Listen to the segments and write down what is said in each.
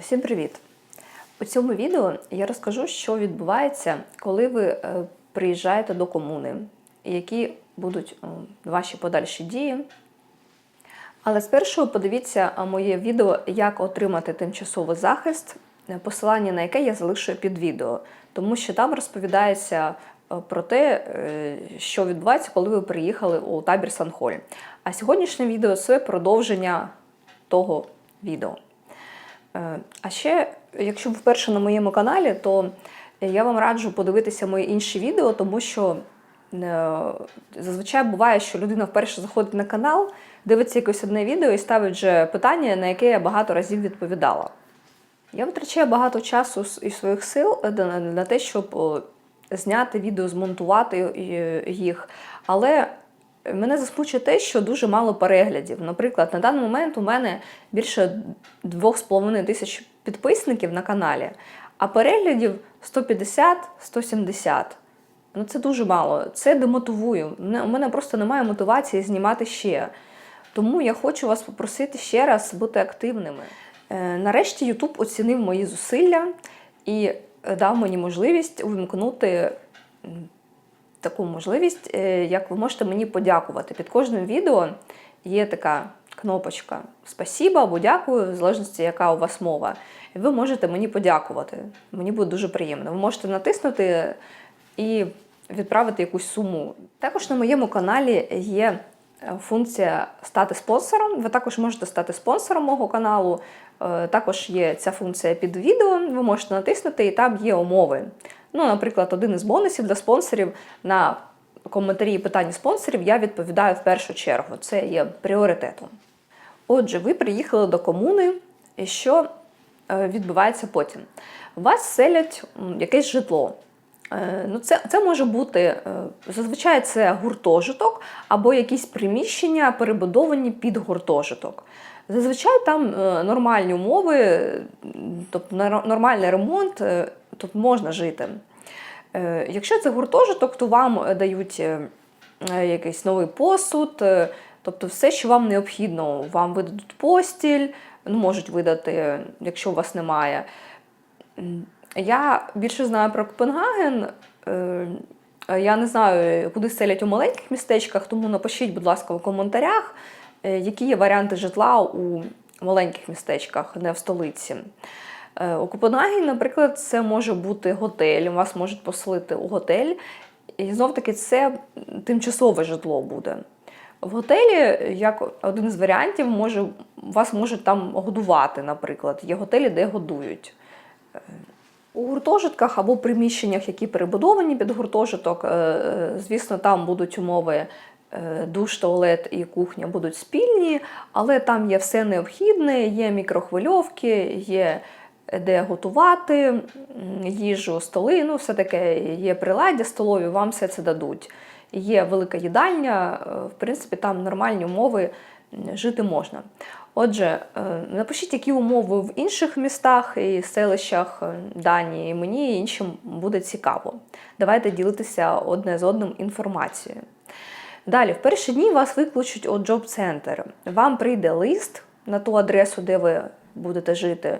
Всім привіт! У цьому відео я розкажу, що відбувається, коли ви е, приїжджаєте до комуни, які будуть е, ваші подальші дії. Але спершу подивіться е, моє відео, як отримати тимчасовий захист, посилання на яке я залишую під відео, тому що там розповідається про те, що відбувається, коли ви приїхали у табір Санхоль. А сьогоднішнє відео це продовження того відео. Е, А ще, якщо ви вперше на моєму каналі, то я вам раджу подивитися мої інші відео, тому що е, зазвичай буває, що людина вперше заходить на канал, дивиться якесь одне відео і ставить вже питання, на яке я багато разів відповідала. Я витрачаю багато часу і своїх сил е, на- те, щоб зняти відео, змонтувати їх. Але мене засмучує те, що дуже мало переглядів. Наприклад, на даний момент у мене більше 2,5 тисяч підписників на каналі, а переглядів 150-170. Ну це дуже мало. Це демотивує. У мене просто немає мотивації знімати ще. Тому я хочу вас попросити ще раз бути активними. Е, Нарешті YouTube оцінив мої зусилля і е, дав мені можливість увімкнути таку можливість, е, як ви можете мені подякувати. Під кожним відео є така кнопочка Спасіба або дякую, в залежності, яка у вас мова. І ви можете мені подякувати. Мені буде дуже приємно. Ви можете натиснути і відправити якусь суму. Також на моєму каналі є е, функція стати спонсором. Ви також можете стати спонсором мого каналу. Е, Також є ця функція під відео. Ви можете натиснути, і там є умови. Ну, наприклад, один із бонусів для спонсорів на коментарі і питання спонсорів я відповідаю в першу чергу. Це є пріоритетом. Отже, ви приїхали до комуни, і що е, відбувається потім? Вас селять якесь житло. Е, Ну, це, це може бути е, зазвичай це гуртожиток або якісь приміщення, перебудовані під гуртожиток. Зазвичай там нормальні умови, тобто нормальний ремонт, тут можна жити. Е, Якщо це гуртожиток, то вам е, дають е, якийсь новий посуд, тобто все, що вам необхідно. Вам видадуть постіль, ну, можуть видати, якщо у вас немає. Я більше знаю про Копенгаген. Я не знаю, куди селять у маленьких містечках, тому напишіть, будь ласка, в коментарях, які є варіанти житла у маленьких містечках, не в столиці. Е, У Копенгагені, наприклад, це може бути готель, вас можуть поселити у готель. І знов таки це тимчасове житло буде. В готелі, як один з варіантів, може, вас можуть там годувати, наприклад. Є готелі, де годують. Е, У гуртожитках або приміщеннях, які перебудовані під гуртожиток, е, звісно, там будуть умови душ, туалет і кухня будуть спільні, але там є все необхідне, є мікрохвильовки, є де готувати їжу, столи, ну все таке, є приладдя столові, вам все це дадуть. Є велика їдальня, е, в принципі, там нормальні умови жити можна. Отже, е, напишіть, які умови в інших містах і селищах е, Данії. Мені і іншим буде цікаво. Давайте ділитися одне з одним інформацією. Далі, в перші дні вас викличуть у джоб-центр. Вам прийде лист на ту адресу, де ви будете жити.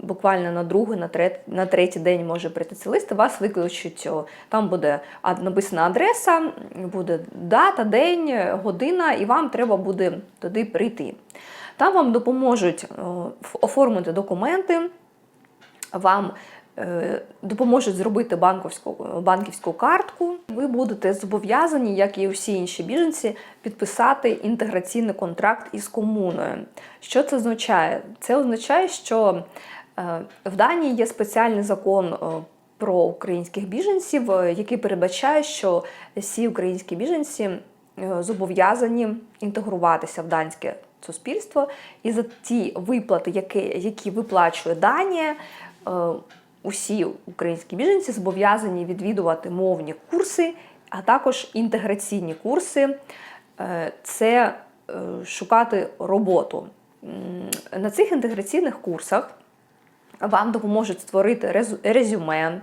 Буквально на другий, на третій, на третій день може прийти цей лист, вас викличуть. Там буде написана адреса, буде дата, день, година, і вам треба буде туди прийти. Там вам допоможуть оформити документи, вам е, допоможуть зробити банківську, банківську картку. Ви будете зобов'язані, як і усі інші біженці, підписати інтеграційний контракт із комуною. Що це означає? Це означає, що в Данії є спеціальний закон. е, Про українських біженців, е, який передбачає, що всі українські біженці е, зобов'язані інтегруватися в данське суспільство, і за ті виплати, які, які виплачує Данія, е, усі українські біженці зобов'язані відвідувати мовні курси, а також інтеграційні курси. Е, Це е, шукати роботу. На цих інтеграційних курсах вам допоможуть створити резю- резюме.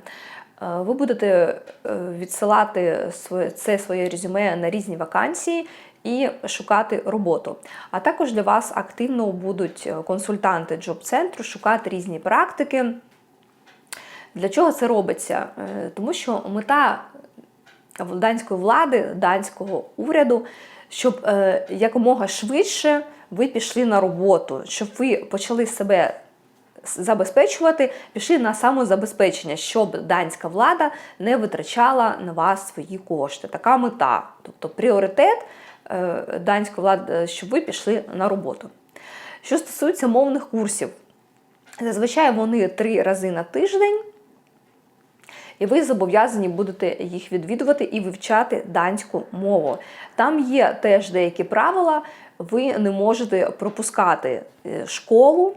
Е, Ви будете е, відсилати це своє резюме на різні вакансії, і шукати роботу. А також для вас активно будуть е, консультанти джоб-центру шукати різні практики. Для чого це робиться? Тому що мета данської влади, данського уряду, щоб якомога швидше ви пішли на роботу, щоб ви почали себе забезпечувати, пішли на самозабезпечення, щоб данська влада не витрачала на вас свої кошти. Така мета. Тобто пріоритет е, данської влади, щоб ви пішли на роботу. Що стосується мовних курсів, зазвичай вони три рази на тиждень. І ви зобов'язані будете їх відвідувати і вивчати данську мову. Там є теж деякі правила, ви не можете пропускати е, школу.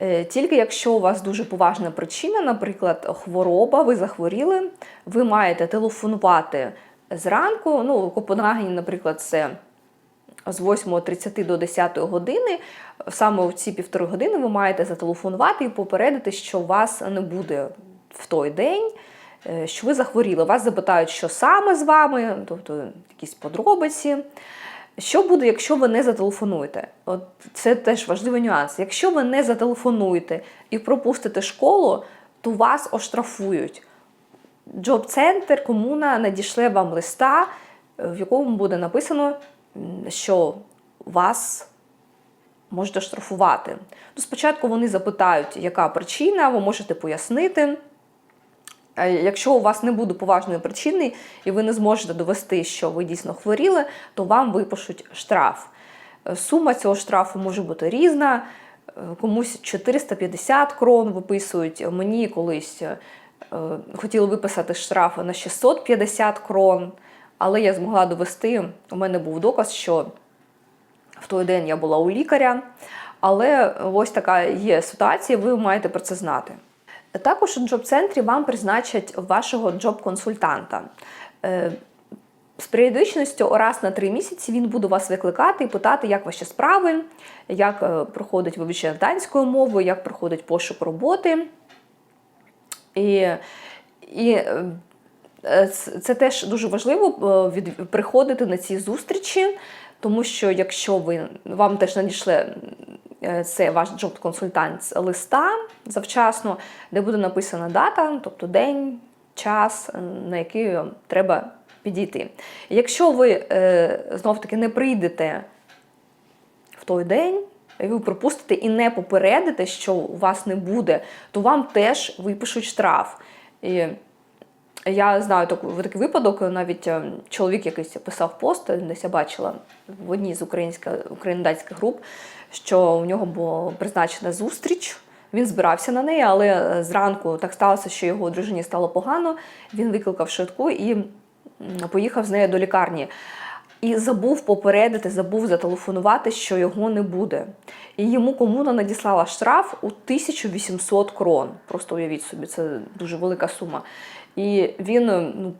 Е, Тільки якщо у вас дуже поважна причина, наприклад, хвороба, ви захворіли, ви маєте телефонувати зранку. Ну, у Копенгагені, наприклад, це з 8.30 до 10 години. Саме в ці півтори години ви маєте зателефонувати і попередити, що вас не буде в той день, е, що ви захворіли. Вас запитають, що саме з вами, тобто якісь подробиці. Що буде, якщо ви не зателефонуєте? От це теж важливий нюанс. Якщо ви не зателефонуєте і пропустите школу, то вас оштрафують. Джоб-центр, комуна надішле вам листа, в якому буде написано, що вас можуть оштрафувати. Ну, спочатку вони запитають, яка причина, ви можете пояснити. Якщо у вас не буде поважної причини і ви не зможете довести, що ви дійсно хворіли, то вам випишуть штраф. Е, Сума цього штрафу може бути різна. Е, Комусь 450 крон виписують. Мені колись е, хотіли виписати штраф на 650 крон, але я змогла довести. У мене був доказ, що в той день я була у лікаря. Але ось така є ситуація, ви маєте про це знати. Також у джоб-центрі вам призначать вашого джоб-консультанта. Е, З періодичністю раз на три місяці він буде вас викликати і питати, як ваші справи, як е, проходить вивчення данської мови, як проходить пошук роботи. І, і е, це теж дуже важливо від, приходити на ці зустрічі, тому що якщо ви вам теж надійшли це ваш джоб-консультант з листа завчасно, де буде написана дата, тобто день, час, на який треба підійти. Якщо ви е, знов-таки не прийдете в той день, ви пропустите і не попередите, що у вас не буде, то вам теж випишуть штраф. Я знаю таку, такий випадок, навіть е, чоловік якийсь писав пост, десь я бачила в одній з українських груп, що у нього була призначена зустріч. Він збирався на неї, але е, зранку так сталося, що його дружині стало погано. Він викликав швидку і поїхав з нею до лікарні. І забув попередити, забув зателефонувати, що його не буде. І йому комуна надіслала штраф у 1800 крон. Просто уявіть собі, це дуже велика сума. І він ну,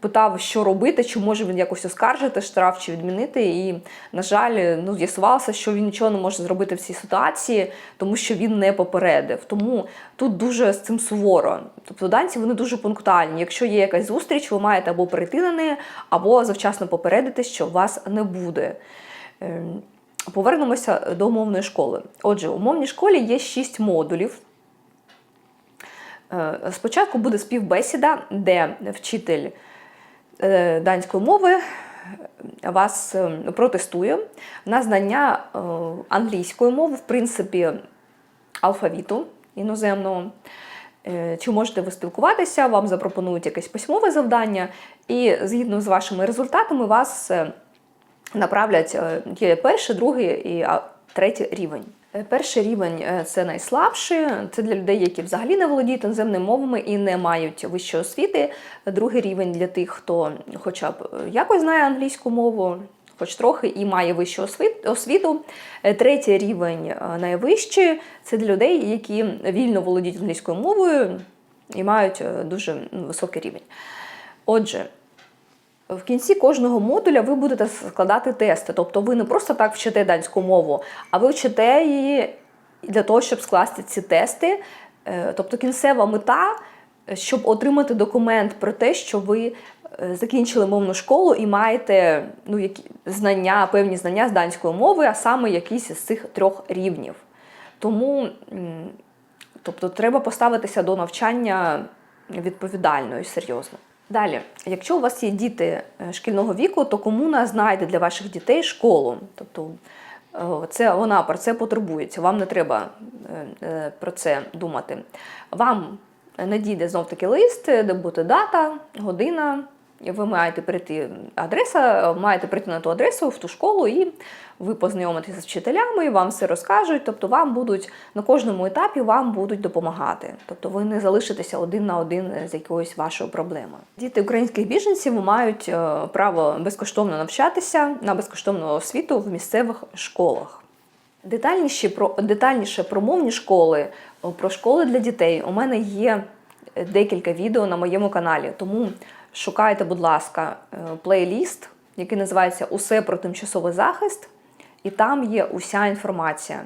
питав, що робити, чи може він якось оскаржити штраф чи відмінити. І, на жаль, ну, з'ясувалося, що він нічого не може зробити в цій ситуації, тому що він не попередив. Тому тут дуже з цим суворо. Тобто данці вони дуже пунктуальні. Якщо є якась зустріч, ви маєте або прийти на неї, або завчасно попередити, що вас не буде. Ем, Повернемося до мовної школи. Отже, у мовній школі є шість модулів. Е, Спочатку буде співбесіда, де вчитель е, данської мови вас е, протестує на знання англійської мови, в принципі, алфавіту іноземного. Чи можете ви спілкуватися, вам запропонують якесь письмове завдання, і згідно з вашими результатами вас направлять є перший, другий і третій рівень. Е, Перший рівень е, це найслабший, це для людей, які взагалі не володіють іноземними мовами і не мають вищої освіти. Другий рівень для тих, хто хоча б е, якось знає англійську мову, хоч трохи, і має вищу освіт- освіту. Третій рівень найвищий це для людей, які вільно володіють англійською мовою і мають дуже високий рівень. Отже, в кінці кожного модуля ви будете складати тести. Тобто ви не просто так вчите данську мову, а ви вчите її для того, щоб скласти ці тести. Е, Тобто кінцева мета, е, щоб отримати документ про те, що ви е, закінчили мовну школу і маєте ну, які, знання, певні знання з данської мови, а саме якісь з цих трьох рівнів. Тому тобто, треба поставитися до навчання відповідально і серйозно. Далі, якщо у вас є діти е, шкільного віку, то комуна знайде для ваших дітей школу. Тобто е, це вона про це потребується. Вам не треба е, про це думати. Вам надійде знов таки лист, де буде дата, година. Ви маєте прийти адреса, маєте прийти на ту адресу в ту школу, і ви познайомитеся з вчителями, вам все розкажуть. Тобто, вам будуть на кожному етапі вам будуть допомагати. Тобто, ви не залишитеся один на один з якоюсь вашою проблемою. Діти українських біженців мають е, право безкоштовно навчатися на безкоштовну освіту в місцевих школах. Детальніше про детальніше про мовні школи, про школи для дітей. У мене є декілька відео на моєму каналі. Тому шукайте, будь ласка, е, плейліст, який називається Усе про тимчасовий захист, і там є уся інформація.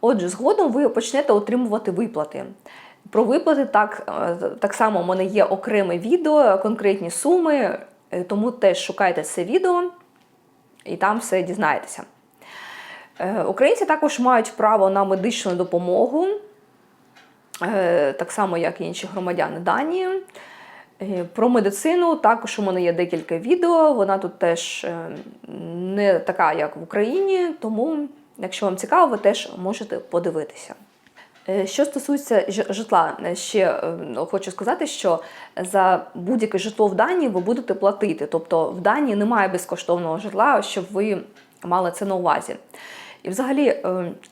Отже, згодом ви почнете отримувати виплати. Про виплати так, е, так само у мене є окреме відео, конкретні суми, е, тому теж шукайте це відео і там все дізнаєтеся. Українці також мають право на медичну допомогу, так само, як і інші громадяни Данії. Е, Про медицину також у мене є декілька відео. Вона тут теж е, не така, як в Україні, тому, якщо вам цікаво, ви теж можете подивитися. Е, Що стосується житла, ще хочу сказати, що за будь-яке житло в Данії ви будете платити. Тобто в Данії немає безкоштовного житла, щоб ви мали це на увазі. І взагалі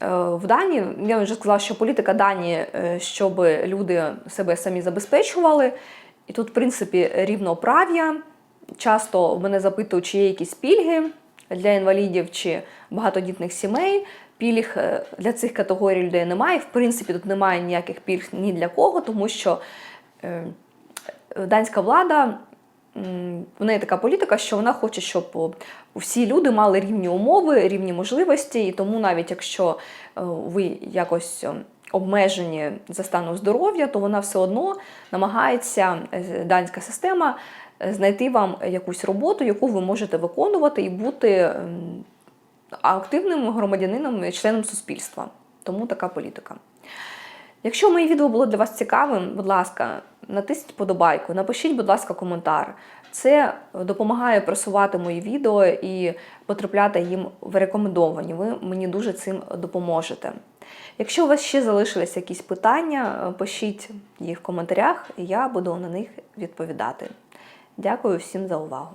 в Данії, я вже сказала, що політика Данії, щоб люди себе самі забезпечували. І тут, в принципі, рівноправ'я. Часто мене запитують, чи є якісь пільги для інвалідів чи багатодітних сімей. Пільг е, для цих категорій людей немає. В принципі, тут немає ніяких пільг ні для кого, тому що е, данська влада в неї така політика, що вона хоче, щоб всі люди мали рівні умови, рівні можливості, і тому навіть якщо е, ви якось обмежені за станом здоров'я, то вона все одно намагається е, данська система е, знайти вам якусь роботу, яку ви можете виконувати і бути ем, активним громадянином членом суспільства. Тому така політика. Якщо моє відео було для вас цікавим, будь ласка, натисніть подобайку, напишіть, будь ласка, коментар. Це допомагає просувати мої відео і потрапляти їм в рекомендовані. Ви мені дуже цим допоможете. Якщо у вас ще залишились якісь питання, пишіть їх в коментарях, і я буду на них відповідати. Дякую всім за увагу.